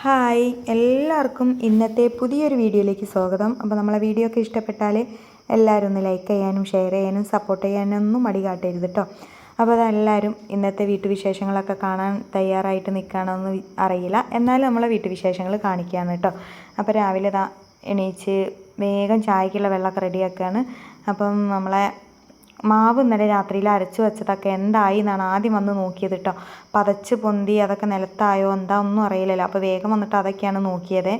Hi എല്ലാവർക്കും ഇന്നത്തെ പുതിയൊരു വീഡിയോയിലേക്ക് സ്വാഗതം. അപ്പോൾ നമ്മളെ വീഡിയോ ഒക്കെ ഇഷ്ടപ്പെട്ടാൽ എല്ലാവരും ഒന്ന് ലൈക്ക് ചെയ്യാനും ഷെയർ ചെയ്യാനും സപ്പോർട്ട് ചെയ്യാനും ഒന്നും മടി കാട്ടരുത് കേട്ടോ അപ്പോൾ അതെല്ലാവരും ഇന്നത്തെ വീട്ടുവിശേഷങ്ങളൊക്കെ കാണാൻ തയ്യാറായിട്ട് നിൽക്കുകയാണെന്ന് അറിയില്ല. എന്നാലും നമ്മളെ വീട്ടുവിശേഷങ്ങൾ കാണിക്കുകയാണ് കേട്ടോ അപ്പോൾ രാവിലെ ഇതാ എണീച്ച് വേഗം ചായക്കുള്ള വെള്ളമൊക്കെ റെഡിയാക്കുകയാണ് അപ്പം നമ്മളെ മാവ് ഇന്നലെ രാത്രിയിൽ അരച്ചു വെച്ചതൊക്കെ എന്തായി എന്നാണ് ആദ്യം വന്ന് നോക്കിയത് കേട്ടോ. പതച്ച് പൊന്തി അതൊക്കെ നിലത്തായോ എന്താ ഒന്നും അറിയില്ലല്ലോ. അപ്പോൾ വേഗം വന്നിട്ട് അതൊക്കെയാണ് നോക്കിയത്.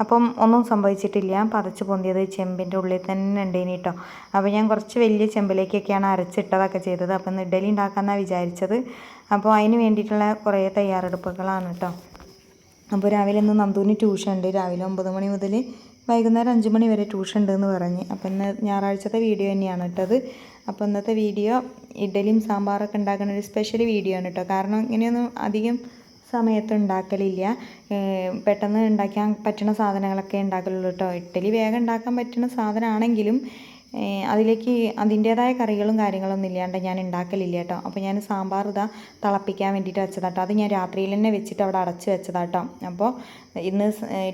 അപ്പം ഒന്നും സംഭവിച്ചിട്ടില്ല. പതച്ച് പൊന്തിയത് ചെമ്പിന്റെ ഉള്ളിൽ തന്നെ ഉണ്ടേനി കേട്ടോ. അപ്പോൾ ഞാൻ കുറച്ച് വലിയ ചെമ്പിലേക്കൊക്കെയാണ് അരച്ചിട്ടതൊക്കെ ചെയ്തത്. അപ്പോൾ ഇന്ന് ഇഡലി ഉണ്ടാക്കാമെന്നാണ് വിചാരിച്ചത്. അപ്പോൾ അതിന് വേണ്ടിയിട്ടുള്ള കുറേ തയ്യാറെടുപ്പുകളാണ് കേട്ടോ. അപ്പോൾ രാവിലെ ഇന്ന് നന്ദുവിന് ട്യൂഷൻ ഉണ്ട് രാവിലെ ഒമ്പത് മണി മുതൽ വൈകുന്നേരം അഞ്ച് മണി വരെ ട്യൂഷൻ ഉണ്ടെന്ന് പറഞ്ഞ്. അപ്പം ഇന്ന് ഞായറാഴ്ചത്തെ വീഡിയോ തന്നെയാണ് ഇട്ടത്. അപ്പോൾ ഇന്നത്തെ വീഡിയോ ഇഡലിയും സാമ്പാറൊക്കെ ഉണ്ടാക്കുന്ന ഒരു സ്പെഷ്യൽ വീഡിയോ ആണ് കേട്ടോ കാരണം ഇങ്ങനെയൊന്നും അധികം സമയത്ത് ഉണ്ടാക്കലില്ല. പെട്ടെന്ന് ഉണ്ടാക്കാൻ പറ്റുന്ന സാധനങ്ങളൊക്കെ ഉണ്ടാക്കലുള്ളൂ കേട്ടോ ഇഡ്ഡലി വേഗം ഉണ്ടാക്കാൻ പറ്റുന്ന സാധനമാണെങ്കിലും അതിലേക്ക് അതിന്റേതായ കറികളും കാര്യങ്ങളൊന്നും ഇല്ലാണ്ട് ഞാൻ ഉണ്ടാക്കലില്ല കേട്ടോ. അപ്പോൾ ഞാൻ സാമ്പാർ ഇതാ തിളപ്പിക്കാൻ വേണ്ടിയിട്ട് വെച്ചതാട്ടോ അത് ഞാൻ രാത്രിയിൽ തന്നെ വെച്ചിട്ട് അവിടെ അടച്ച് വെച്ചതാട്ടോ അപ്പോൾ ഇന്ന്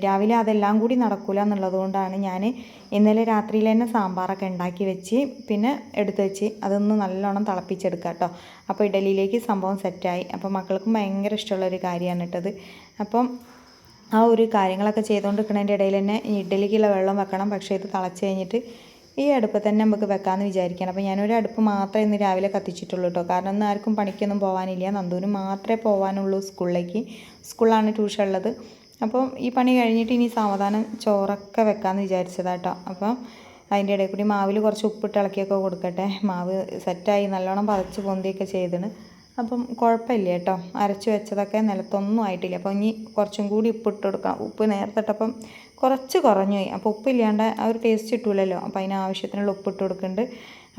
രാവിലെ അതെല്ലാം കൂടി നടക്കില്ല എന്നുള്ളത് കൊണ്ടാണ് ഞാൻ ഇന്നലെ രാത്രിയിൽ തന്നെ സാമ്പാറൊക്കെ ഉണ്ടാക്കി വെച്ച് പിന്നെ എടുത്ത് വെച്ച് അതൊന്ന് നല്ലോണം തിളപ്പിച്ചെടുക്കുക കേട്ടോ. അപ്പോൾ ഇഡലിയിലേക്ക് സംഭവം സെറ്റായി. അപ്പോൾ മക്കൾക്കും ഭയങ്കര ഇഷ്ടമുള്ളൊരു കാര്യമാണ് കേട്ടത്. അപ്പം ആ ഒരു കാര്യങ്ങളൊക്കെ ചെയ്തുകൊണ്ടിരിക്കുന്നതിന്റെ ഇടയിൽ തന്നെ ഇഡലിക്കുള്ള വെള്ളം വെക്കണം. പക്ഷേ ഇത് തിളച്ച് കഴിഞ്ഞിട്ട് ഈ അടുപ്പ് തന്നെ നമുക്ക് വെക്കാമെന്ന് വിചാരിക്കണം. അപ്പോൾ ഞാനൊരു അടുപ്പ് മാത്രമേ ഇന്ന് രാവിലെ കത്തിച്ചിട്ടുള്ളൂ കേട്ടോ കാരണം ഇന്ന് ആർക്കും പണിക്കൊന്നും പോകാനില്ല നന്ദുവിന് മാത്രമേ പോകാനുള്ളൂ സ്കൂളിലേക്ക്. സ്കൂളാണ് ട്യൂഷൻ ഉള്ളത്. അപ്പം ഈ പണി കഴിഞ്ഞിട്ട് ഇനി സാവധാനം ചോറൊക്കെ വെക്കാമെന്ന് വിചാരിച്ചതാട്ടോ അപ്പം അതിന്റെ ഇടയിൽ കൂടി മാവിൽ കുറച്ച് ഉപ്പിട്ട് ഇളക്കിയൊക്കെ കൊടുക്കട്ടെ. മാവ് സെറ്റായി നല്ലോണം പതച്ച് പൊന്തിയൊക്കെ ചെയ്തിന് അപ്പം കുഴപ്പമില്ല കേട്ടോ. അരച്ച് വെച്ചതൊക്കെ നിലത്തൊന്നും ആയിട്ടില്ല. അപ്പോൾ ഇനി കുറച്ചും കൂടി ഉപ്പ് ഇട്ട് കൊടുക്കണം ഉപ്പ് നേരത്തെ ഇട്ടപ്പം കുറച്ച് കുറഞ്ഞു പോയി. അപ്പോൾ ഉപ്പില്ലാണ്ട് ആ ഒരു ടേസ്റ്റ് കിട്ടൂലല്ലോ. അപ്പോൾ അതിന് ആവശ്യത്തിനുള്ള ഉപ്പിട്ട് കൊടുക്കുന്നുണ്ട്.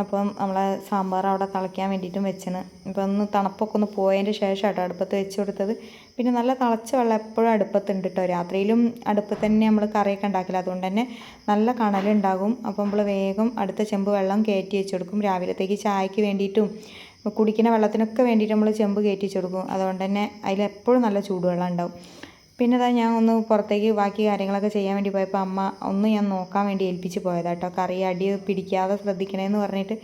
അപ്പം നമ്മളെ സാമ്പാർ അവിടെ തിളയ്ക്കാൻ വേണ്ടിയിട്ടും വെച്ചണ് ഇപ്പോൾ ഒന്ന് തണുപ്പൊക്കെ ഒന്ന് പോയതിന്റെ ശേഷം കേട്ടോ അടുപ്പത്ത് വെച്ച് കൊടുത്തത്. പിന്നെ നല്ല തിളച്ച വെള്ളം എപ്പോഴും അടുപ്പത്തുണ്ട് കേട്ടോ. രാത്രിയിലും അടുപ്പത്ത് തന്നെ നമ്മൾ കറിയൊക്കെ ഉണ്ടാക്കില്ല. അതുകൊണ്ട് തന്നെ നല്ല കണലുണ്ടാകും. അപ്പോൾ നമ്മൾ വേഗം അടുത്ത ചെമ്പ് വെള്ളം കയറ്റി വെച്ച് കൊടുക്കും. രാവിലത്തേക്ക് ചായക്ക് വേണ്ടിയിട്ടും കുടിക്കുന്ന വെള്ളത്തിനൊക്കെ വേണ്ടിയിട്ട് നമ്മൾ ചെമ്പ് കയറ്റി വെച്ച് കൊടുക്കും. അതുകൊണ്ട് തന്നെ അതിലെപ്പോഴും നല്ല ചൂടുവെള്ളം ഉണ്ടാവും. പിന്നെ അതാ ഞാൻ ഒന്ന് പുറത്തേക്ക് ബാക്കി കാര്യങ്ങളൊക്കെ ചെയ്യാൻ വേണ്ടി പോയപ്പോൾ അമ്മ ഒന്ന് ഞാൻ നോക്കാൻ വേണ്ടി ഏൽപ്പിച്ച് പോയതാണ് കേട്ടോ കറി അടി പിടിക്കാതെ ശ്രദ്ധിക്കണേന്ന് പറഞ്ഞിട്ട്.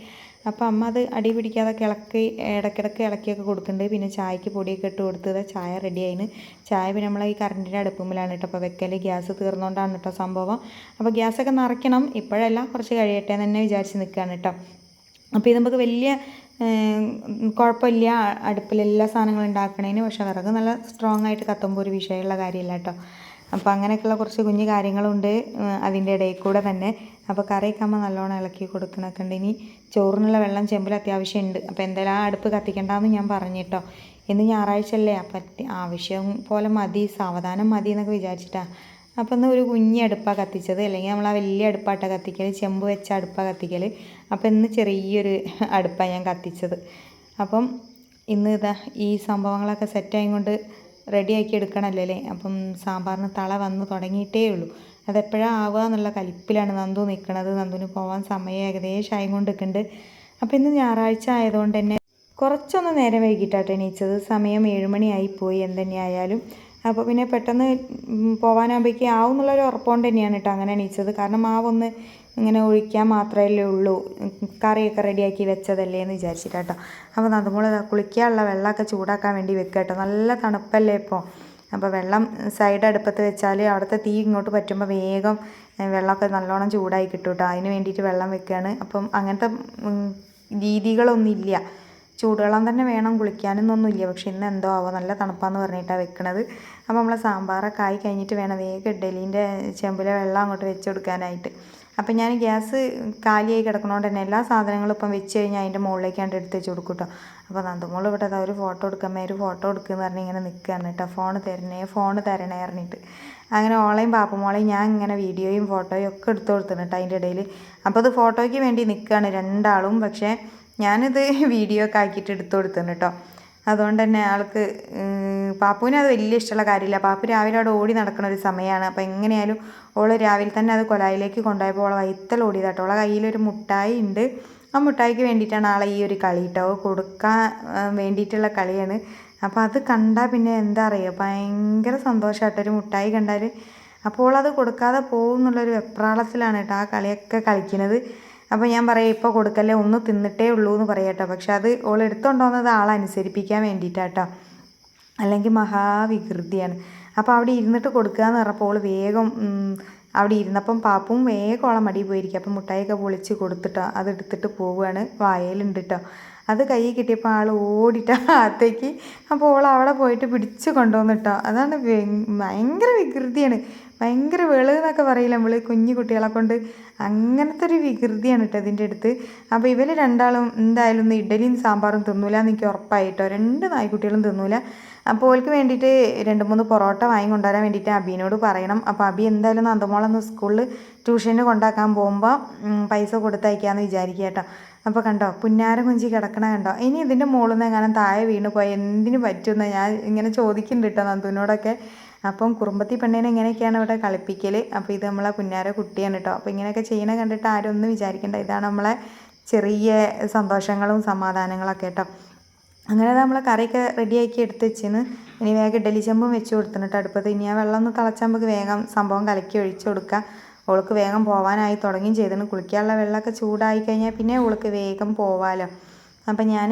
അപ്പോൾ അമ്മ അത് അടി പിടിക്കാതെ ഇളക്കി ഇടയ്ക്കിടയ്ക്ക് ഇളക്കിയൊക്കെ കൊടുക്കുന്നുണ്ട്. പിന്നെ ചായക്ക് പൊടിയൊക്കെ ഇട്ട് കൊടുത്തത് ചായ റെഡി ആയിന്. ചായ പിന്നെ നമ്മൾ ഈ കറണ്ടിന്റെ അടുപ്പുമ്പിലാണ് കേട്ടോ അപ്പോൾ വെക്കൽ ഗ്യാസ് തീർന്നുകൊണ്ടാണ് കേട്ടോ സംഭവം. അപ്പോൾ ഗ്യാസൊക്കെ നിറയ്ക്കണം. ഇപ്പോഴല്ല കുറച്ച് കഴിയട്ടെ എന്ന് തന്നെ വിചാരിച്ച് നിൽക്കുകയാണ് കേട്ടോ അപ്പോൾ ഇത് നമുക്ക് വലിയ കുഴപ്പമില്ല. അടുപ്പിൽ എല്ലാ സാധനങ്ങളും ഉണ്ടാക്കണേന്. പക്ഷേ വിറക് നല്ല സ്ട്രോങ് ആയിട്ട് കത്തുമ്പോൾ ഒരു വിഷയമുള്ള കാര്യമില്ല കേട്ടോ. അപ്പോൾ അങ്ങനെയൊക്കെയുള്ള കുറച്ച് കുഞ്ഞു കാര്യങ്ങളുണ്ട് അതിന്റെ ഇടയിൽ കൂടെ തന്നെ. അപ്പോൾ കറിയൊക്കെ ആകുമ്പോൾ നല്ലോണം ഇളക്കി കൊടുക്കണൊക്കെ ഉണ്ട്. ഇനി ചോറിനുള്ള വെള്ളം ചെമ്പിൽ അത്യാവശ്യം ഉണ്ട്. അപ്പോൾ എന്തായാലും ആ അടുപ്പ് കത്തിക്കണ്ടെന്ന് ഞാൻ പറഞ്ഞു കേട്ടോ. ഇന്ന് ഞായറാഴ്ച അല്ലേ അപ്പം ആവശ്യം പോലെ മതി സാവധാനം മതി എന്നൊക്കെ വിചാരിച്ചിട്ടാണ് അപ്പം എന്നാൽ ഒരു കുഞ്ഞി അടുപ്പാണ് കത്തിച്ചത്. അല്ലെങ്കിൽ നമ്മൾ ആ വലിയ അടുപ്പാട്ട കത്തിക്കൽ ചെമ്പ് വെച്ച അടുപ്പാണ് കത്തിക്കൽ അപ്പോൾ ഇന്ന് ചെറിയൊരു അടുപ്പാണ് ഞാൻ കത്തിച്ചത്. അപ്പം ഇന്ന് ഇതാ ഈ സംഭവങ്ങളൊക്കെ സെറ്റായും കൊണ്ട് റെഡിയാക്കി എടുക്കണമല്ലോ അല്ലേ? അപ്പം സാമ്പാറിന് തള വന്ന് തുടങ്ങിയിട്ടേ ഉള്ളൂ. അതെപ്പോഴാണ് ആവുക എന്നുള്ള കലിപ്പിലാണ് നന്ദു നിൽക്കണത് നന്ദുവിന് പോകാൻ സമയം ഏകദേശം ആയി കൊണ്ട് നിൽക്കുന്നുണ്ട് അപ്പം ഇന്ന് ഞായറാഴ്ച ആയതുകൊണ്ട് തന്നെ കുറച്ചൊന്ന് നേരം വൈകിട്ടാട്ടോ എണീച്ചത്. സമയം ഏഴുമണിയായി പോയി. എന്തുതന്നെയായാലും അപ്പോൾ പിന്നെ പെട്ടെന്ന് പോവാനാകുമ്പോഴേക്ക് ആവും എന്നുള്ളൊരു ഉറപ്പുകൊണ്ട് തന്നെയാണ് കേട്ടോ അങ്ങനെ എണീച്ചത്. കാരണം മാവൊന്ന് ഇങ്ങനെ ഒഴിക്കാൻ മാത്രമല്ലേ ഉള്ളൂ. കറിയൊക്കെ റെഡിയാക്കി വെച്ചതല്ലേ എന്ന് വിചാരിച്ചിട്ടാട്ടോ അപ്പോൾ നമ്മൾ കുളിക്കാനുള്ള വെള്ളമൊക്കെ ചൂടാക്കാൻ വേണ്ടി വെക്കുക കേട്ടോ നല്ല തണുപ്പല്ലേ ഇപ്പോൾ അപ്പോൾ വെള്ളം സൈഡ് അടുപ്പത്ത് വെച്ചാൽ അവിടുത്തെ തീ ഇങ്ങോട്ട് പറ്റുമ്പോൾ വേഗം വെള്ളമൊക്കെ നല്ലോണം ചൂടായി കിട്ടും കേട്ടോ അതിന് വേണ്ടിയിട്ട് വെള്ളം വെക്കുകയാണ് അപ്പം അങ്ങനത്തെ രീതികളൊന്നുമില്ല. ചൂടുവെള്ളം തന്നെ വേണം കുളിക്കാനൊന്നുമില്ല. പക്ഷെ ഇന്ന് എന്തോ ആവോ നല്ല തണുപ്പാന്ന് പറഞ്ഞിട്ടാണ് വെക്കണത്. അപ്പോൾ നമ്മൾ സാമ്പാറൊക്കെ ആയി കഴിഞ്ഞിട്ട് വേണം വേഗം ഇഡലീന്റെ ചെമ്പിലെ വെള്ളം അങ്ങോട്ട് വെച്ച് കൊടുക്കാനായിട്ട്. അപ്പം ഞാൻ ഗ്യാസ് കാലിയായി കിടക്കണോണ്ട് തന്നെ എല്ലാ സാധനങ്ങളും ഇപ്പം വെച്ച് കഴിഞ്ഞാൽ അതിന്റെ മുകളിലേക്കാണ്ട് എടുത്ത് വെച്ച് കൊടുക്കും കേട്ടോ അപ്പോൾ നന്ദുമോൾ ഇവിടെ ഒരു ഫോട്ടോ എടുക്കാമേ ഒരു ഫോട്ടോ എടുക്കുമെന്ന് പറഞ്ഞ് ഇങ്ങനെ നിൽക്കുകയാണ് കേട്ടോ ഫോൺ തരണേ ഫോൺ തരണേ പറഞ്ഞിട്ട്. അങ്ങനെ ഓളെയും പാപ്പമോളെയും ഞാൻ ഇങ്ങനെ വീഡിയോയും ഫോട്ടോയും ഒക്കെ എടുത്തു കൊടുത്തിട്ടുണ്ട് അതിന്റെ ഇടയിൽ അപ്പോൾ അത് ഫോട്ടോയ്ക്ക് വേണ്ടി നിൽക്കുകയാണ് രണ്ടാളും. പക്ഷേ ഞാനിത് വീഡിയോ ഒക്കെ ആക്കിയിട്ട് എടുത്തു കൊടുത്തു കേട്ടോ അതുകൊണ്ട് തന്നെ ആൾക്ക് പാപ്പുവിന് അത് വലിയ ഇഷ്ടമുള്ള കാര്യമില്ല. പാപ്പു രാവിലെ അവിടെ ഓടി നടക്കുന്ന ഒരു സമയമാണ്. അപ്പോൾ എങ്ങനെയായാലും ഓൾ രാവിലെ തന്നെ അത് കൊലായിലേക്ക് കൊണ്ടുപോയപ്പോൾ ഓളെ വൈത്തൽ ഓടിയതാട്ടോ. ഓളെ കയ്യിലൊരു മുട്ടായി ഉണ്ട്. ആ മുട്ടായിക്ക് വേണ്ടിയിട്ടാണ് ആളെ ഈ ഒരു കളി കേട്ടോ കൊടുക്കാൻ വേണ്ടിയിട്ടുള്ള കളിയാണ്. അപ്പോൾ അത് കണ്ടാൽ പിന്നെ എന്താ അറിയുക ഭയങ്കര സന്തോഷമായിട്ട് ഒരു മുട്ടായി കണ്ടാൽ അപ്പോൾ അത് കൊടുക്കാതെ പോകും എന്നുള്ളൊരു വെപ്രാളത്തിലാണ് കേട്ടോ ആ കളിയൊക്കെ കളിക്കുന്നത് അപ്പോൾ ഞാൻ പറയാം ഇപ്പോൾ കൊടുക്കല്ലേ ഒന്ന് തിന്നിട്ടേ ഉള്ളൂ എന്ന് പറയാം കേട്ടോ പക്ഷെ അത് ഓൾ എടുത്തുകൊണ്ടുവന്നത് ആളെ അനുസരിപ്പിക്കാൻ വേണ്ടിയിട്ടാട്ടോ അല്ലെങ്കിൽ മഹാവികൃതിയാണ്. അപ്പോൾ അവിടെ ഇരുന്നിട്ട് കൊടുക്കുക എന്ന് പറഞ്ഞപ്പോൾ ഓൾ വേഗം അവിടെ ഇരുന്നപ്പം പാപ്പും വേഗം ഓളം മടി പോയിരിക്കും. അപ്പം മുട്ടായിയൊക്കെ പൊളിച്ച് കൊടുത്തിട്ടോ അതെടുത്തിട്ട് പോവുകയാണ് വായലുണ്ട് കേട്ടോ അത് കൈ കിട്ടിയപ്പോൾ ആൾ ഓടിയിട്ട് അകത്തേക്ക് അപ്പോൾ ഓൾ അവിടെ പോയിട്ട് പിടിച്ച് കൊണ്ടുവന്നിട്ടോ. അതാണ് ഭയങ്കര വികൃതിയാണ്. ഭയങ്കര വെളു എന്നൊക്കെ പറയില്ല നമ്മൾ കുഞ്ഞു കുട്ടികളെ കൊണ്ട്. അങ്ങനത്തെ ഒരു വികൃതിയാണ് കേട്ടോ ഇതിന്റെ അടുത്ത്. അപ്പോൾ ഇവർ രണ്ടാളും എന്തായാലും ഒന്ന് ഇഡലിയും സാമ്പാറും തിന്നൂല എനിക്ക് ഉറപ്പായിട്ടോ. രണ്ട് നായ്ക്കുട്ടികളും തിന്നൂല. അപ്പോൾ ഓൾക്ക് വേണ്ടിയിട്ട് രണ്ട് മൂന്ന് പൊറോട്ട വാങ്ങി കൊണ്ടുവരാൻ വേണ്ടിയിട്ട് അബീനോട് പറയണം. അപ്പോൾ അബി എന്തായാലും നന്ദമോളൊന്ന് സ്കൂളിൽ ട്യൂഷന് കൊണ്ടാക്കാൻ പോകുമ്പോൾ പൈസ കൊടുത്തയക്കാമെന്ന് വിചാരിക്കുക കേട്ടോ. അപ്പോൾ കണ്ടോ പുന്നാരം കുഞ്ചി കിടക്കണ കണ്ടോ. ഇനി ഇതിന്റെ മുകളിൽ നിന്ന് എങ്ങനെ താഴെ വീണ് പോയി എന്തിനു പറ്റുമെന്ന് ഞാൻ ഇങ്ങനെ ചോദിക്കുന്നുണ്ട് കേട്ടോ നന്ദുവിനോടൊക്കെ. അപ്പം കുറുമ്പത്തി പെണ്ണിനെ ഇങ്ങനെയൊക്കെയാണ് ഇവിടെ കളിപ്പിക്കൽ അപ്പോൾ ഇത് നമ്മളെ കുഞ്ഞാര കുട്ടിയാണ് കേട്ടോ. അപ്പോൾ ഇങ്ങനെയൊക്കെ ചെയ്യണ കണ്ടിട്ട് ആരും ഒന്നും വിചാരിക്കേണ്ട. ഇതാണ് നമ്മളെ ചെറിയ സന്തോഷങ്ങളും സമാധാനങ്ങളൊക്കെ കേട്ടോ. അങ്ങനെ നമ്മളെ കറിയൊക്കെ റെഡിയാക്കി എടുത്ത് വെച്ചിന്. ഇനി വേഗം ഇഡലി ചെമ്പും വെച്ച് കൊടുത്തിട്ട് അടുപ്പത്ത്. ഇനി ആ വെള്ളം ഒന്ന് തിളച്ചാൽ നമുക്ക് വേഗം സംഭവം കലക്കി ഒഴിച്ചു കൊടുക്കുക ഓൾക്ക് വേഗം പോകാനായി തുടങ്ങിയും ചെയ്തിന്. കുളിക്കാനുള്ള വെള്ളമൊക്കെ ചൂടായി കഴിഞ്ഞാൽ പിന്നെ ഓൾക്ക് വേഗം പോവാലോ. അപ്പം ഞാൻ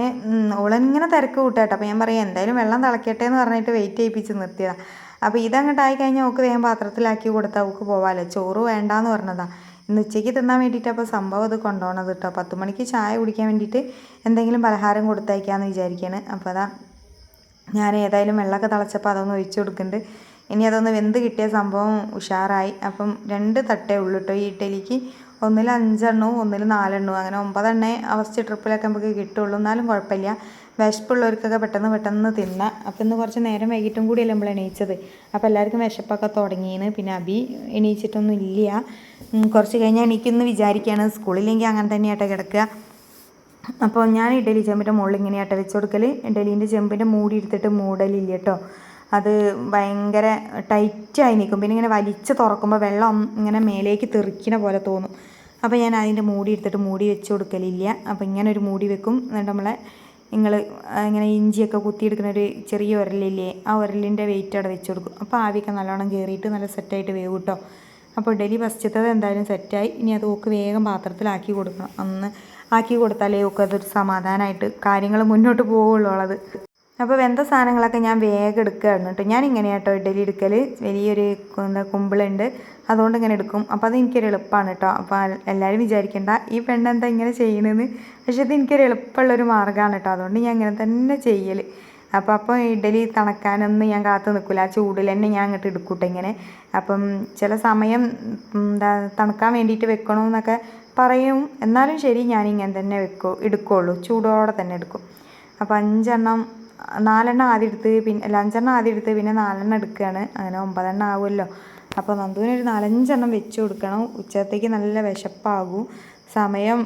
ഓളിങ്ങനെ തിരക്ക് കൂട്ടാട്ടോ അപ്പോൾ ഞാൻ പറയാം എന്തായാലും വെള്ളം തിളക്കട്ടെ എന്ന് പറഞ്ഞിട്ട് വെയിറ്റ് ചെയ്യിപ്പിച്ച് നിർത്തിയതാണ് അപ്പോൾ ഇതങ്ങോട്ട് ആയി കഴിഞ്ഞാൽ ഓക്ക് വേഗം പാത്രത്തിലാക്കി കൊടുത്താൽ ഓക്ക് പോവാമല്ലോ ചോറ് വേണ്ടാന്ന് പറഞ്ഞതാണ് ഇന്ന് ഉച്ചയ്ക്ക് തിന്നാൻ വേണ്ടിയിട്ട് അപ്പോൾ സംഭവം അത് കൊണ്ടുപോകണത് കേട്ടോ. പത്ത് മണിക്ക് ചായ കുടിക്കാൻ വേണ്ടിയിട്ട് എന്തെങ്കിലും പലഹാരം കൊടുത്തയക്കാമെന്ന് വിചാരിക്കുകയാണ് അപ്പോൾ അതാ ഞാൻ ഏതായാലും വെള്ളമൊക്കെ തിളച്ചപ്പോൾ അതൊന്ന് ഒഴിച്ചു കൊടുക്കുന്നുണ്ട്. ഇനി അതൊന്ന് വെന്ത് കിട്ടിയ സംഭവം ഉഷാറായി. അപ്പം രണ്ട് തട്ടേ ഉള്ളൂ കേട്ടോ ഈ ഇഡ്ഡലിക്ക്. ഒന്നിൽ അഞ്ചെണ്ണവും ഒന്നിൽ നാലെണ്ണവും. അങ്ങനെ ഒമ്പതെണ്ണേ ഫസ്റ്റ് ട്രിപ്പിലൊക്കെ നമുക്ക് കിട്ടുള്ളൂ. എന്നാലും കുഴപ്പമില്ല. വിശപ്പുള്ളവർക്കൊക്കെ പെട്ടെന്ന് പെട്ടെന്ന് തിന്നാം. അപ്പം ഇന്ന് കുറച്ച് നേരം വൈകിട്ടും കൂടിയല്ലേ നമ്മൾ എണീച്ചത്. അപ്പോൾ എല്ലാവർക്കും വിശപ്പൊക്കെ തുടങ്ങിയെന്ന് പിന്നെ അബി എണീച്ചിട്ടൊന്നും ഇല്ല. കുറച്ച് കഴിഞ്ഞാൽ എണീക്കുന്നു വിചാരിക്കുകയാണ് സ്കൂളിലെങ്കിൽ അങ്ങനെ തന്നെയായിട്ട് കിടക്കുക. അപ്പോൾ ഞാൻ ഇഡലി ചെമ്പിന്റെ മുകളിൽ ഇങ്ങനെയായിട്ട് വെച്ച് കൊടുക്കൽ ഇഡലീന്റെ ചെമ്പിന്റെ മൂടി എടുത്തിട്ട് മൂടലില്ല കേട്ടോ. അത് ഭയങ്കര ടൈറ്റായി നിൽക്കും. പിന്നെ ഇങ്ങനെ വലിച്ച് തുറക്കുമ്പോൾ വെള്ളം ഇങ്ങനെ മേലേക്ക് തെറിക്കണ പോലെ തോന്നും. അപ്പോൾ ഞാൻ അതിന്റെ മൂടി എടുത്തിട്ട് മൂടി വെച്ച് കൊടുക്കലില്ല. അപ്പോൾ ഇങ്ങനെ ഒരു മൂടി വെക്കും. എന്നിട്ട് നമ്മളെ നിങ്ങൾ ഇങ്ങനെ ഇഞ്ചിയൊക്കെ കുത്തിയെടുക്കുന്ന ഒരു ചെറിയ ഉരലില്ലേ ആ ഉരലിന്റെ വെയിറ്റ് അവിടെ വെച്ച് കൊടുക്കും. അപ്പോൾ ആവിയൊക്കെ നല്ലോണം കയറിയിട്ട് നല്ല സെറ്റായിട്ട് വേവ് കേട്ടോ അപ്പോൾ ഡെലി ഫസ്റ്റത്തത് എന്തായാലും സെറ്റായി ഇനി അത് ഓക്ക് വേഗം പാത്രത്തിലാക്കി കൊടുക്കണം. അന്ന് ആക്കി കൊടുത്താലേ ഒക്കെ അതൊരു സമാധാനമായിട്ട് കാര്യങ്ങൾ മുന്നോട്ട് പോവുള്ളൂ ഉള്ളത്. അപ്പോൾ വെന്ത സാധനങ്ങളൊക്കെ ഞാൻ വേഗം എടുക്കുകയാണ് കേട്ടോ. ഞാൻ ഇങ്ങനെ കേട്ടോ ഇഡലി എടുക്കൽ വലിയൊരു എന്താ കുമ്പിളുണ്ട്. അതുകൊണ്ട് ഇങ്ങനെ എടുക്കും. അപ്പോൾ അത് എനിക്കൊരു എളുപ്പമാണ് കേട്ടോ. അപ്പോൾ എല്ലാവരും വിചാരിക്കേണ്ട ഈ പെണ്ണ് എന്താ ഇങ്ങനെ ചെയ്യണമെന്ന് പക്ഷേ ഇത് എനിക്കൊരു എളുപ്പമുള്ളൊരു മാർഗമാണ് കേട്ടോ. അതുകൊണ്ട് ഞാൻ ഇങ്ങനെ തന്നെ ചെയ്യൽ അപ്പോൾ അപ്പോൾ ഇഡലി തണക്കാനൊന്നും ഞാൻ കാത്തു നിൽക്കില്ല ആ ചൂടിൽ തന്നെ ഞാൻ അങ്ങോട്ട് എടുക്കൂട്ടെ ഇങ്ങനെ. അപ്പം ചില സമയം എന്താ തണുക്കാൻ വേണ്ടിയിട്ട് വെക്കണമെന്നൊക്കെ പറയും. എന്നാലും ശരി ഞാൻ ഇങ്ങനെ തന്നെ വെക്കൂ എടുക്കുള്ളൂ. ചൂടോടെ തന്നെ എടുക്കും. അപ്പോൾ അഞ്ചെണ്ണം നാലെണ്ണം ആദ്യം എടുത്ത് പിന്നെ അല്ല അഞ്ചെണ്ണം ആദ്യം എടുത്ത് പിന്നെ നാലെണ്ണം എടുക്കുകയാണ്. അങ്ങനെ ഒമ്പതെണ്ണം ആവുമല്ലോ. അപ്പോൾ നന്ദുവിന് ഒരു നാലഞ്ചെണ്ണം വെച്ച് കൊടുക്കണം. ഉച്ചത്തേക്ക് നല്ല വിശപ്പാകും. സമയം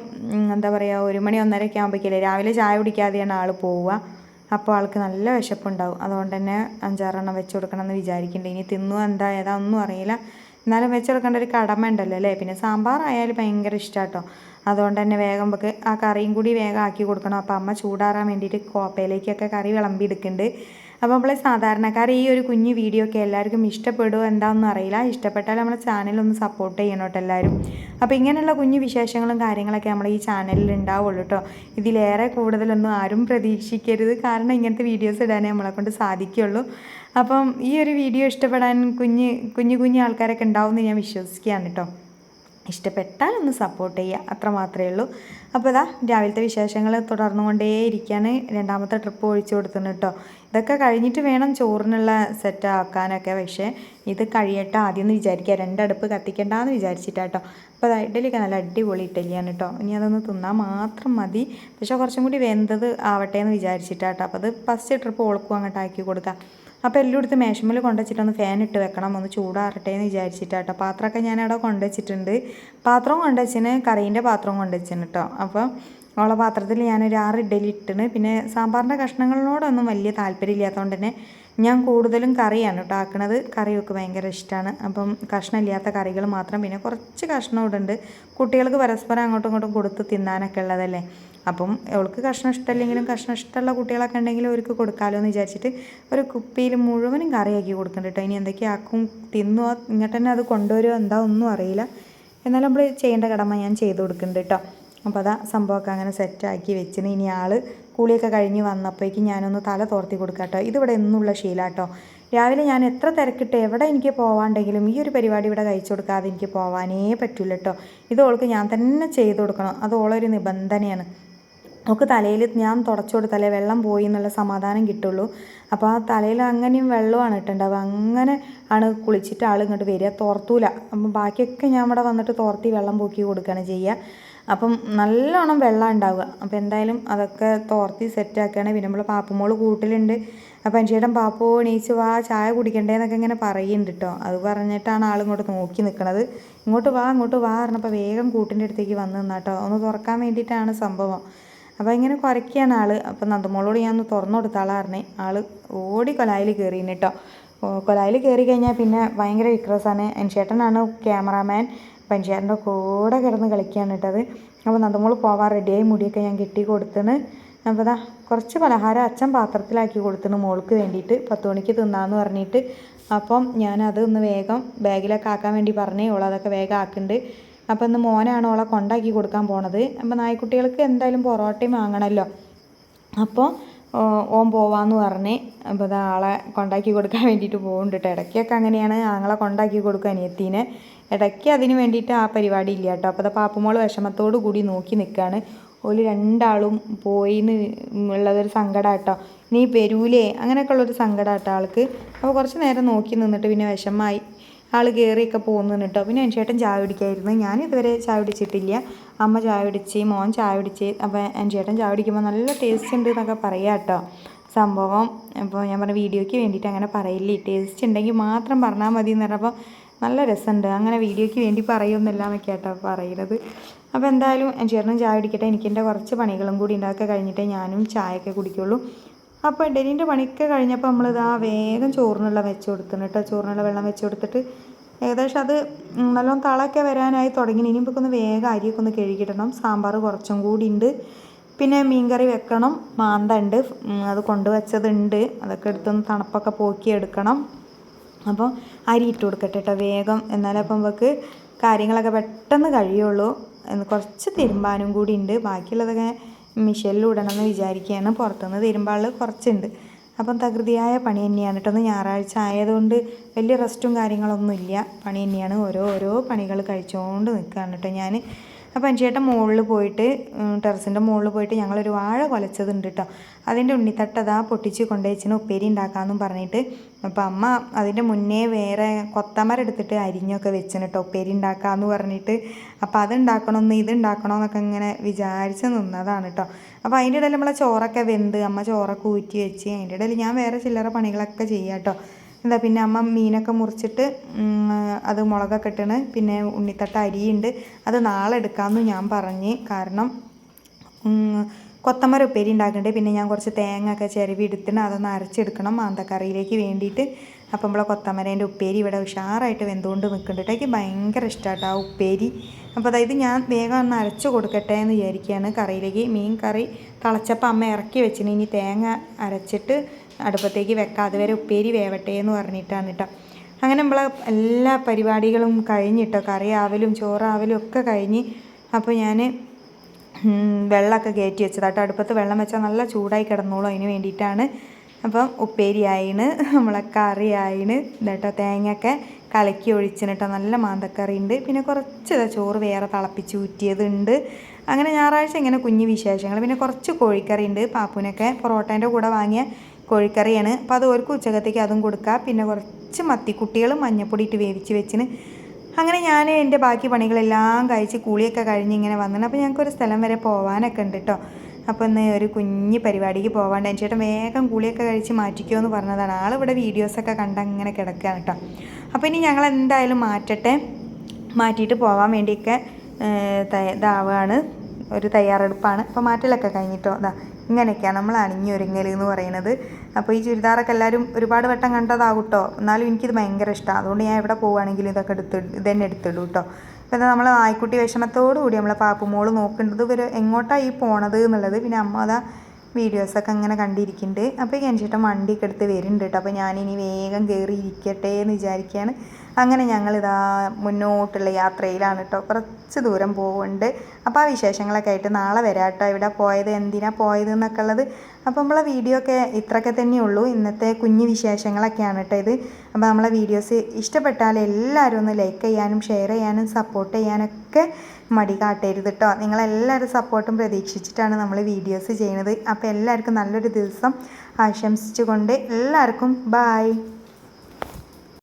എന്താ പറയുക ഒരു മണി ഒന്നരയൊക്കെ ആകുമ്പോഴേക്കല്ലേ രാവിലെ ചായ കുടിക്കാതെയാണ് ആൾ പോവുക. അപ്പോൾ ആൾക്ക് നല്ല വിശപ്പുണ്ടാവും. അതുകൊണ്ട് തന്നെ അഞ്ചാറെണ്ണം വെച്ച് കൊടുക്കണം എന്ന് വിചാരിക്കുന്നുണ്ട്. ഇനി തിന്നു എന്താ ഏതാ ഒന്നും അറിയില്ല. എന്നാലും വെച്ച് കൊടുക്കേണ്ട ഒരു കടമ ഉണ്ടല്ലോ അല്ലേ? പിന്നെ സാമ്പാർ ആയാലും ഭയങ്കര ഇഷ്ടമാട്ടോ അതുകൊണ്ട് തന്നെ വേഗം നമുക്ക് ആ കറിയും കൂടി വേഗം ആക്കി കൊടുക്കണം. അപ്പോൾ അമ്മ ചൂടാറാൻ വേണ്ടിയിട്ട് കോപ്പയിലേക്കൊക്കെ കറി വിളമ്പി എടുക്കുന്നുണ്ട്. അപ്പോൾ നമ്മൾ സാധാരണക്കാർ ഈ ഒരു കുഞ്ഞു വീഡിയോ ഒക്കെ എല്ലാവർക്കും ഇഷ്ടപ്പെടുമോ എന്താണെന്ന് അറിയില്ല. ഇഷ്ടപ്പെട്ടാൽ നമ്മുടെ ചാനലൊന്ന് സപ്പോർട്ട് ചെയ്യണം കേട്ടോ എല്ലാവരും. അപ്പോൾ ഇങ്ങനെയുള്ള കുഞ്ഞു വിശേഷങ്ങളും കാര്യങ്ങളൊക്കെ നമ്മൾ ഈ ചാനലിൽ ഉണ്ടാവുള്ളൂ കേട്ടോ. ഇതിലേറെ കൂടുതലൊന്നും ആരും പ്രതീക്ഷിക്കരുത്. കാരണം ഇങ്ങനത്തെ വീഡിയോസ് ഇടാനേ നമ്മളെ കൊണ്ട് സാധിക്കുള്ളൂ അപ്പം ഈ ഒരു വീഡിയോ ഇഷ്ടപ്പെടാൻ കുഞ്ഞ് കുഞ്ഞു കുഞ്ഞു ആൾക്കാരൊക്കെ ഉണ്ടാവും എന്ന് ഞാൻ വിശ്വസിക്കുകയാണ് കേട്ടോ. ഇഷ്ടപ്പെട്ടാൽ ഒന്ന് സപ്പോർട്ട് ചെയ്യുക. അത്ര മാത്രമേ ഉള്ളൂ. അപ്പോൾ ഇതാ രാവിലത്തെ വിശേഷങ്ങൾ തുടർന്നുകൊണ്ടേയിരിക്കുകയാണ്. രണ്ടാമത്തെ ട്രിപ്പ് ഒഴിച്ചു കൊടുത്തിട്ടുണ്ട് കേട്ടോ ഇതൊക്കെ കഴിഞ്ഞിട്ട് വേണം ചോറിനുള്ള സെറ്റ് ആക്കാനൊക്കെ. പക്ഷേ ഇത് കഴിയട്ടെ. ആദ്യം എന്ന് വിചാരിക്കുക. രണ്ടടുപ്പ് കത്തിക്കണ്ടെന്ന് വിചാരിച്ചിട്ടാട്ടോ അപ്പോൾ അത് ഇഡലിയൊക്കെ നല്ല അടിപൊളി ഇഡലിയാണ് കേട്ടോ ഇനി അതൊന്ന് തിന്നാൽ മാത്രം മതി. പക്ഷേ കുറച്ചും കൂടി വെന്തത് ആവട്ടെ എന്ന് വിചാരിച്ചിട്ടാട്ടോ അപ്പോൾ അത് ഫസ്റ്റ് ട്രിപ്പ് ഓൾക്കും അങ്ങോട്ട് ആക്കി കൊടുക്കാം. അപ്പോൾ എല്ലായിടത്തും മേശമ്മിൽ കൊണ്ടുവച്ചിട്ടൊന്ന് ഫാൻ ഇട്ട് വെക്കണം. ഒന്ന് ചൂടാറട്ടെ എന്ന് വിചാരിച്ചിട്ടാട്ടോ. പാത്രമൊക്കെ ഞാനവിടെ കൊണ്ടുവച്ചിട്ടുണ്ട്. പാത്രം കൊണ്ടുവച്ചിന് കറീന്റെ പാത്രം കൊണ്ടുവച്ചിന് കേട്ടോ അപ്പോൾ ഉള്ള പാത്രത്തിൽ ഞാനൊരു ആറ് ഇഡലി ഇട്ടിന് പിന്നെ സാമ്പാറിന്റെ കഷ്ണങ്ങളോടൊന്നും വലിയ താല്പര്യം ഇല്ലാത്തതുകൊണ്ട് തന്നെ ഞാൻ കൂടുതലും കറിയാണ് കേട്ടോ ആക്കണത്. കറിയൊക്കെ ഭയങ്കര ഇഷ്ടമാണ് അപ്പം കഷ്ണമില്ലാത്ത കറികൾ മാത്രം. പിന്നെ കുറച്ച് കഷ്ണം ഇവിടെ ഉണ്ട്. കുട്ടികൾക്ക് പരസ്പരം അങ്ങോട്ടും ഇങ്ങോട്ടും കൊടുത്ത് തിന്നാനൊക്കെ ഉള്ളതല്ലേ? അപ്പം അവൾക്ക് കഷ്ണം ഇഷ്ടമല്ലെങ്കിലും കഷ്ണം ഇഷ്ടമുള്ള കുട്ടികളൊക്കെ ഉണ്ടെങ്കിൽ അവർക്ക് കൊടുക്കാമല്ലോ എന്ന് വിചാരിച്ചിട്ട് ഒരു കുപ്പിയിൽ മുഴുവനും കറിയാക്കി കൊടുക്കുന്നുണ്ട് കേട്ടോ. ഇനി എന്തൊക്കെയാക്കും തിന്നുമോ ഇങ്ങോട്ട് തന്നെ അത് കൊണ്ടുവരുമോ എന്താ? ഒന്നും അറിയില്ല. എന്നാലും നമ്മൾ ചെയ്യേണ്ട കടമ ഞാൻ ചെയ്ത് കൊടുക്കുന്നുണ്ട് കേട്ടോ. അപ്പോൾ അതാ സംഭവമൊക്കെ അങ്ങനെ സെറ്റാക്കി വെച്ചിന്. ഇനി ആൾ കുളിയൊക്കെ കഴിഞ്ഞ് വന്നപ്പോഴേക്കും ഞാനൊന്ന് തല തോർത്തി കൊടുക്കാം കേട്ടോ. ഇതിവിടെ എന്നുള്ള ശീലാട്ടോ രാവിലെ ഞാൻ എത്ര തിരക്കിട്ട് എവിടെ എനിക്ക് പോവാണ്ടെങ്കിലും ഈ ഒരു പരിപാടി ഇവിടെ കഴിച്ചു കൊടുക്കാതെ എനിക്ക് പോവാനേ പറ്റില്ല കേട്ടോ. ഇത് ഓൾക്ക് ഞാൻ തന്നെ ചെയ്തു കൊടുക്കണം. അത് ഓളൊരു നിബന്ധനയാണ്. നമുക്ക് തലയിൽ ഞാൻ തുടച്ചു കൊടുത്താലേ വെള്ളം പോയി എന്നുള്ള സമാധാനം കിട്ടുള്ളൂ. അപ്പോൾ ആ തലയിൽ അങ്ങനെയും വെള്ളമാണ് ഇട്ടുണ്ടാവുക. അങ്ങനെ ആണ് കുളിച്ചിട്ട് ആൾ ഇങ്ങോട്ട് വരിക. തോർത്തൂല. അപ്പം ബാക്കിയൊക്കെ ഞാൻ ഇവിടെ വന്നിട്ട് തോർത്തി വെള്ളം പോക്കി കൊടുക്കുകയാണ് ചെയ്യുക. അപ്പം നല്ലോണം വെള്ളം ഉണ്ടാവുക. അപ്പോൾ എന്തായാലും അതൊക്കെ തോർത്തി സെറ്റാക്കുകയാണ് പിന്നെ നമ്മൾ പാപ്പുമോൾ കൂട്ടിലുണ്ട്. അപ്പം ചേട്ടൻ പാപ്പോ എണീച്ച് വാ ചായ കുടിക്കണ്ടേന്നൊക്കെ ഇങ്ങനെ പറയുന്നുണ്ട് കേട്ടോ. അത് പറഞ്ഞിട്ടാണ് ആളിങ്ങോട്ട് നോക്കി നിൽക്കുന്നത് ഇങ്ങോട്ട് വാ ഇങ്ങോട്ട് വാ പറഞ്ഞപ്പോൾ വേഗം കൂട്ടിന്റെ അടുത്തേക്ക് വന്ന് നിന്നാട്ടോ ഒന്ന് തുറക്കാൻ വേണ്ടിയിട്ടാണ് സംഭവം. അപ്പോൾ ഇങ്ങനെ കുരയ്ക്കുകയാണ് ആൾ അപ്പോൾ നന്ദമോളോട് ഞാൻ ഒന്ന് തുറന്നു കൊടുത്താളാ പറഞ്ഞേ. ആൾ ഓടി കൊലായിൽ കയറിന് കേട്ടോ. കൊലായിൽ കയറി കഴിഞ്ഞാൽ പിന്നെ ഭയങ്കര വിക്രസാണ്. ചേട്ടനാണ് ക്യാമറാമാൻ. അനുശേട്ടന്റെ കൂടെ കിടന്ന് കളിക്കുകയാണ് കേട്ടത് അപ്പോൾ നന്ദമോൾ പോവാൻ റെഡിയായി മുടിയൊക്കെ ഞാൻ കെട്ടി കൊടുത്തിന് അപ്പോൾ ദാ കുറച്ച് പലഹാരം അച്ഛൻ പാത്രത്തിലാക്കി കൊടുത്തിന് മോൾക്ക് വേണ്ടിയിട്ട്. പത്ത് മണിക്ക് തിന്നാന്ന് പറഞ്ഞിട്ട്. അപ്പം ഞാനത് ഒന്ന് വേഗം ബാഗിലൊക്കെ ആക്കാൻ വേണ്ടി പറഞ്ഞേ അതൊക്കെ വേഗം ആക്കുന്നുണ്ട് അപ്പോൾ ഇന്ന് മോനാണ് ഓളെ കൊണ്ടാക്കി കൊടുക്കാൻ പോണത്. അപ്പോൾ നായ്ക്കുട്ടികൾക്ക് എന്തായാലും പൊറോട്ടയും വാങ്ങണമല്ലോ അപ്പോൾ ഓം പോവാന്ന് പറഞ്ഞ്. അപ്പോൾ അത് ആളെ കൊണ്ടാക്കി കൊടുക്കാൻ വേണ്ടിയിട്ട് പോകുന്നുണ്ട് കേട്ടോ. ഇടയ്ക്കൊക്കെ അങ്ങനെയാണ് ആങ്ങളെ കൊണ്ടാക്കി കൊടുക്കുക അനിയത്തീനെ. ഇടയ്ക്ക് അതിന് വേണ്ടിയിട്ട് ആ പരിപാടി ഇല്ല കേട്ടോ. അപ്പോൾ അത് പാപ്പുമോൾ വിഷമത്തോടു കൂടി നോക്കി നിൽക്കുകയാണ് ഓൽ രണ്ടാളും പോയിന്ന് ഉള്ളതൊരു സങ്കടം കേട്ടോ നീ വരൂലേ അങ്ങനെയൊക്കെ ഉള്ളൊരു സങ്കടം കേട്ടോ ആൾക്ക്. അപ്പോൾ കുറച്ച് നേരം നോക്കി നിന്നിട്ട് പിന്നെ വിഷമമായി ആൾ കയറിയൊക്കെ പോകുന്നു കേട്ടോ പിന്നെ അനുശേട്ടൻ ചായ കുടിക്കായിരുന്നു. ഞാൻ ഇതുവരെ ചായ കുടിച്ചിട്ടില്ല. അമ്മ ചായ കുടിച്ച് മോൻ ചായ കുടിച്ച്. അപ്പോൾ അനുശേട്ടൻ ചായ കുടിക്കുമ്പോൾ നല്ല ടേസ്റ്റ് ഉണ്ട് എന്നൊക്കെ പറയാം കേട്ടോ സംഭവം അപ്പോൾ ഞാൻ പറഞ്ഞ വീഡിയോയ്ക്ക് വേണ്ടിയിട്ട് അങ്ങനെ പറയില്ലേ? ടേസ്റ്റ് ഉണ്ടെങ്കിൽ മാത്രം പറഞ്ഞാൽ മതി എന്ന് പറഞ്ഞപ്പോൾ നല്ല രസമുണ്ട്. അങ്ങനെ വീഡിയോയ്ക്ക് വേണ്ടി പറയുമെന്നല്ല എന്നൊക്കെ കേട്ടോ പറയുന്നത്. അപ്പോൾ എന്തായാലും ചേട്ടനും ചായ കുടിക്കട്ടെ. എനിക്ക് എന്റെ കുറച്ച് പണികളും കൂടി ഉണ്ടാക്കി കഴിഞ്ഞിട്ടേ ഞാനും ചായയൊക്കെ കുടിക്കുള്ളൂ. അപ്പോൾ ഡെലിന്റെ പണിയൊക്കെ കഴിഞ്ഞപ്പോൾ നമ്മളിതാ വേഗം ചോറിനുള്ള വെച്ച് കൊടുക്കുന്നു കേട്ടോ. ചോറിനുള്ള വെള്ളം വെച്ച് കൊടുത്തിട്ട് ഏകദേശം അത് നല്ലോണം തളയൊക്കെ വരാനായി തുടങ്ങി. ഇനി ഇപ്പോൾ ഒന്ന് വേഗം അരിയൊക്കെ ഒന്ന് കഴുകിയിടണം. സാമ്പാർ കുറച്ചും കൂടി ഉണ്ട്. പിന്നെ മീൻകറി വെക്കണം. മാന്ത ഉണ്ട്. അത് കൊണ്ടുവച്ചതുണ്ട്. അതൊക്കെ എടുത്തൊന്ന് തണുപ്പൊക്കെ പോക്കി എടുക്കണം അപ്പോൾ അരി ഇട്ട് കൊടുക്കട്ടെ കേട്ടോ വേഗം. എന്നാലേ അപ്പം നമുക്ക് കാര്യങ്ങളൊക്കെ പെട്ടെന്ന് കഴിയുള്ളൂ. കുറച്ച് തിരുമ്പാനും കൂടി ഉണ്ട്. ബാക്കിയുള്ളതൊക്കെ മിഷനിൽ എന്ന് വിചാരിക്കുകയാണ്. പുറത്തുനിന്ന് തിരുമ്പാൾ കുറച്ചുണ്ട്. അപ്പം തകൃതിയായ പണി തന്നെയാണ് കേട്ടോ. ഒന്ന് ഞായറാഴ്ച ആയതുകൊണ്ട് വലിയ റെസ്റ്റും കാര്യങ്ങളൊന്നും ഇല്ല പണി തന്നെയാണ്. ഓരോ ഓരോ പണികൾ കഴിച്ചുകൊണ്ട് നിൽക്കുകയാണ് കേട്ടോ ഞാൻ അപ്പോൾ അഞ്ചേട്ടൻ മുകളിൽ പോയിട്ട് ടെറസിന്റെ മുകളിൽ പോയിട്ട് ഞങ്ങളൊരു വാഴ കൊലച്ചതുണ്ട് കേട്ടോ അതിന്റെ ഉണ്ണിത്തട്ടതാ പൊട്ടിച്ച് കൊണ്ടുവച്ചിന് ഉപ്പേരി ഉണ്ടാക്കാമെന്നും പറഞ്ഞിട്ട് അപ്പോൾ അമ്മ അതിന്റെ മുന്നേ വേറെ കൊത്തമര എടുത്തിട്ട് അരിഞ്ഞൊക്കെ വെച്ചിന് കേട്ടോ ഉപ്പേരി ഉണ്ടാക്കാമെന്ന് പറഞ്ഞിട്ട്. അപ്പോൾ അത് ഉണ്ടാക്കണമെന്ന് ഇത് ഉണ്ടാക്കണമെന്നൊക്കെ ഇങ്ങനെ വിചാരിച്ച് നിന്നതാണ് കേട്ടോ അപ്പോൾ അതിന്റെ ഇടയിൽ നമ്മളെ ചോറൊക്കെ വെന്ത് അമ്മ ചോറൊക്കെ ഊറ്റി വെച്ച് അതിന്റെ ഇടയിൽ ഞാൻ വേറെ ചില്ലറ പണികളൊക്കെ ചെയ്യാം കേട്ടോ എന്താ പിന്നെ അമ്മ മീനൊക്കെ മുറിച്ചിട്ട് അത് മുളകൊക്കെ ഇട്ടണ്. പിന്നെ ഉണ്ണിത്തട്ട അരിയുണ്ട്. അത് നാളെ എടുക്കാമെന്ന് ഞാൻ പറഞ്ഞ്. കാരണം കൊത്തമര ഉപ്പേരി ഉണ്ടാക്കുന്നുണ്ട് പിന്നെ ഞാൻ കുറച്ച് തേങ്ങ ഒക്കെ ചിരവി എടുത്തിട്ട് അതൊന്ന് അരച്ചെടുക്കണം മാന്തക്കറിയിലേക്ക് വേണ്ടിയിട്ട് അപ്പം നമ്മളെ കൊത്തമരേന്റെ ഉപ്പേരി ഇവിടെ ഉഷാറായിട്ട് വെന്തുകൊണ്ട് നിൽക്കുന്നുണ്ട് എനിക്ക് ഭയങ്കര ഇഷ്ടമാട്ടോ ആ ഉപ്പേരി. അപ്പോൾ അതായത് ഞാൻ വേഗം ഒന്ന് അരച്ചു കൊടുക്കട്ടെ എന്ന് വിചാരിക്കുകയാണ് കറിയിലേക്ക്. മീൻ കറി തിളച്ചപ്പോൾ അമ്മ ഇറക്കി വെച്ചിന് ഇനി തേങ്ങ അരച്ചിട്ട് അടുപ്പത്തേക്ക് വെക്കാതെ വരെ ഉപ്പേരി വേവട്ടെ എന്ന് പറഞ്ഞിട്ടാണ് കേട്ടോ അങ്ങനെ നമ്മളെ എല്ലാ പരിപാടികളും കഴിഞ്ഞിട്ടോ കറിയാവലും ചോറാവലും ഒക്കെ കഴിഞ്ഞ് അപ്പോൾ ഞാൻ വെള്ളമൊക്കെ കയറ്റി വെച്ചതാട്ടോ അടുപ്പത്ത് വെള്ളം വെച്ചാൽ നല്ല ചൂടായി കിടന്നോളൂ അതിന് വേണ്ടിയിട്ടാണ്. അപ്പം ഉപ്പേരി ആയിന് നമ്മളെ കറി ആയിന് ഇതാട്ടോ തേങ്ങയൊക്കെ കലക്കി ഒഴിച്ചിന് കേട്ടോ നല്ല മാന്തക്കറി ഉണ്ട് പിന്നെ കുറച്ച് ചോറ് വേറെ തിളപ്പിച്ച് ഊറ്റിയതുണ്ട് അങ്ങനെ ഞായറാഴ്ച ഇങ്ങനെ കുഞ്ഞു വിശേഷങ്ങൾ പിന്നെ കുറച്ച് കോഴിക്കറി ഉണ്ട് പാപ്പുനൊക്കെ പൊറോട്ടേന്റെ കൂടെ വാങ്ങിയ കോഴിക്കറിയാണ്. അപ്പോൾ അത് ഒരു ഉച്ചകത്തേക്ക് അതും കൊടുക്കുക പിന്നെ കുറച്ച് മത്തിക്കുട്ടികളും മഞ്ഞപ്പൊടി ഇട്ട് വേവിച്ച് വെച്ചിന്. അങ്ങനെ ഞാൻ എന്റെ ബാക്കി പണികളെല്ലാം കഴിച്ച് കൂളിയൊക്കെ കഴിഞ്ഞ് ഇങ്ങനെ വന്നിട്ട് അപ്പോൾ ഞങ്ങൾക്കൊരു സ്ഥലം വരെ പോകാനൊക്കെ ഉണ്ട് കേട്ടോ അപ്പോൾ ഇന്ന് ഒരു കുഞ്ഞ് പരിപാടിക്ക് പോകാണ്ട് എന്റെ ചേട്ടൻ വേഗം കൂളിയൊക്കെ കഴിച്ച് മാറ്റിക്കോ എന്ന് പറഞ്ഞതാണ് ആളിവിടെ വീഡിയോസൊക്കെ കണ്ട് അങ്ങനെ കിടക്കുകയാണ് കേട്ടോ അപ്പോൾ ഇനി ഞങ്ങൾ എന്തായാലും മാറ്റട്ടെ. മാറ്റിയിട്ട് പോകാൻ വേണ്ടിയൊക്കെ ഇതാവുകയാണ് ഒരു തയ്യാറെടുപ്പാണ്. അപ്പോൾ മാറ്റലൊക്കെ കഴിഞ്ഞിട്ടോ? അതാ ഇങ്ങനെയൊക്കെയാണ് നമ്മൾ അണിഞ്ഞൊരുങ്ങൽ എന്ന് പറയുന്നത് അപ്പോൾ ഈ ചുരിദാറൊക്കെ എല്ലാവരും ഒരുപാട് വട്ടം കണ്ടതാകട്ടോ എന്നാലും എനിക്കിത് ഭയങ്കര ഇഷ്ടമാണ് അതുകൊണ്ട് ഞാൻ എവിടെ പോവുകയാണെങ്കിലും ഇതൊക്കെ എടുത്ത് ഇത് തന്നെ എടുത്തിടും കേട്ടോ പിന്നെ നമ്മൾ നായ്ക്കുട്ടി വിഷമത്തോടു കൂടി നമ്മളെ പാപ്പുമോൾ നോക്കേണ്ടത് ഇവർ എങ്ങോട്ടാണ് ഈ പോണത് എന്നുള്ളത് പിന്നെ അമ്മ അതാ വീഡിയോസൊക്കെ അങ്ങനെ കണ്ടിരിക്കുന്നുണ്ട്. അപ്പോൾ ഈ ചേട്ടൻ വണ്ടിയൊക്കെ എടുത്ത് വരുന്നുണ്ട് കേട്ടോ അപ്പോൾ ഞാനിനി വേഗം കയറി ഇരിക്കട്ടെ എന്ന് വിചാരിക്കുകയാണ്. അങ്ങനെ ഞങ്ങളിതാ മുന്നോട്ടുള്ള യാത്രയിലാണ് കേട്ടോ കുറച്ച് ദൂരം പോകുന്നുണ്ട് അപ്പോൾ ആ വിശേഷങ്ങളൊക്കെ ആയിട്ട് നാളെ വരാം കേട്ടോ ഇവിടെ പോയത് എന്തിനാണ് പോയത് എന്നൊക്കെ ഉള്ളത്. അപ്പോൾ നമ്മളെ വീഡിയോ ഒക്കെ ഇത്രയൊക്കെ തന്നെയുള്ളൂ ഇന്നത്തെ കുഞ്ഞു വിശേഷങ്ങളൊക്കെയാണ് കേട്ടോ ഇത്. അപ്പോൾ നമ്മളെ വീഡിയോസ് ഇഷ്ടപ്പെട്ടാൽ എല്ലാവരും ഒന്ന് ലൈക്ക് ചെയ്യാനും ഷെയർ ചെയ്യാനും സപ്പോർട്ട് ചെയ്യാനൊക്കെ മടി കാട്ടരുത് കേട്ടോ നിങ്ങളെല്ലാവരും സപ്പോർട്ടും പ്രതീക്ഷിച്ചിട്ടാണ് നമ്മൾ വീഡിയോസ് ചെയ്യുന്നത്. അപ്പോൾ എല്ലാവർക്കും നല്ലൊരു ദിവസം ആശംസിച്ചുകൊണ്ട് എല്ലാവർക്കും ബായ്